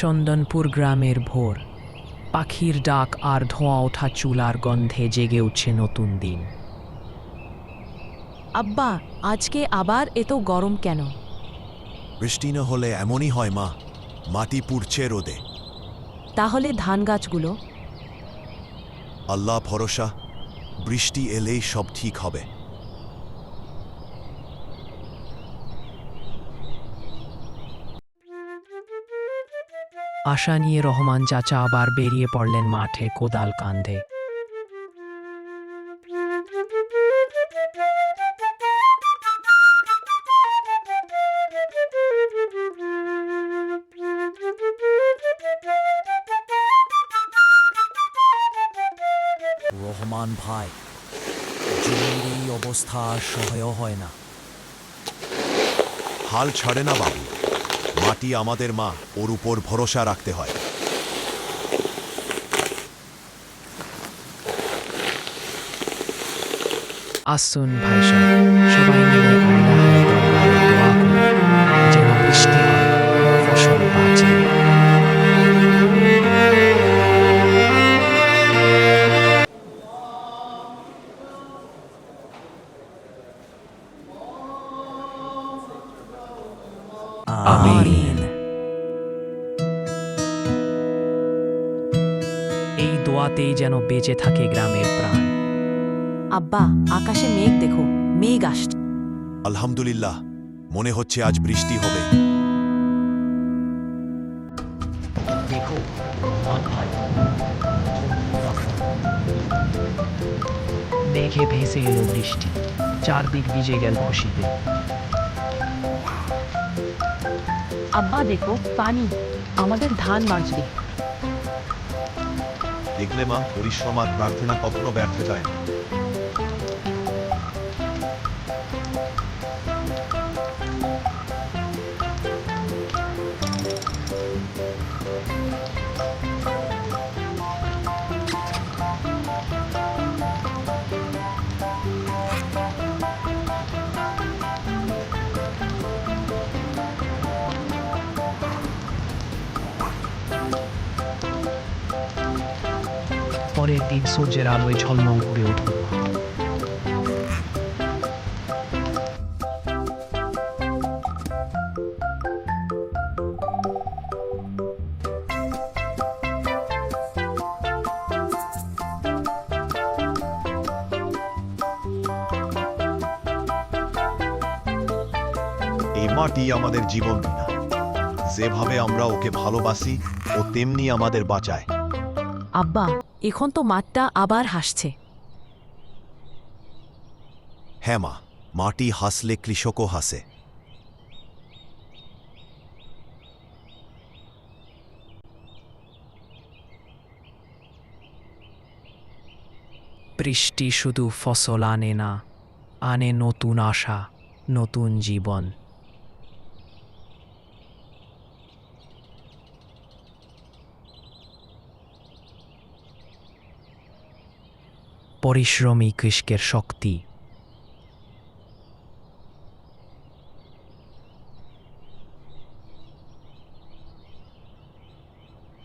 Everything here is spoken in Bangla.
চন্দনপুর গ্রামের ভোর। পাখির ডাক আর ধোঁয়া ওঠা চুলার গন্ধে জেগে উঠছে নতুন দিন। আব্বা আজকে আবার এত গরম কেন? বৃষ্টি না হলে এমনই হয় মা। মাটি পুড়ছে রোদে। তাহলে ধান গাছগুলো? আল্লাহ ভরসা বৃষ্টি এলেই সব ঠিক হবে। আশা নিয়ে রহমান চাচা আবার বেরিয়ে পড়লেন মাঠে কোদাল কান্ধে রহমান ভাই জমির এই অবস্থা সহায় হয় না। হাল ছাড়ে না বাবু। মাটি আমাদের মা ওর উপর ভরসা রাখতে হয়। আসুন ভাই সবাই মিলে আল্লাহর দরবারে দোয়া করি যেন বৃষ্টি ফসল বাঁচে। আমিন। এই দোয়াতেই যেন বেঁচে থাকে গ্রামের প্রাণ। আব্বা আকাশে মেঘ দেখো মেঘ আসছে। আলহামদুলিল্লাহ মনে হচ্ছে আজ বৃষ্টি হবে। দেখো মেঘে ভেসে এলো বৃষ্টি। চারদিক ভিজে গেল খুশিতে। আব্বা দেখো পানি। আমাদের ধান বাঁচবে। দেখলে মা পরিশ্রম প্রার্থনা কখনো ব্যর্থ যায় না। পরের দিন সূর্যের আলোয় ঝলমল করে উঠল এই মাটি আমাদের জীবন বিনা। যেভাবে আমরা ওকে ভালোবাসি ও তেমনি আমাদের বাঁচায়। আব্বা এখন তো মাঠটা আবার হাসছে। হ্যাঁ মা মাটি হাসলে কৃষকও হাসে। বৃষ্টি শুধু ফসল আনে না আনে নতুন আশা নতুন জীবন। পরিশ্রমী কৃষ্কের শক্তি।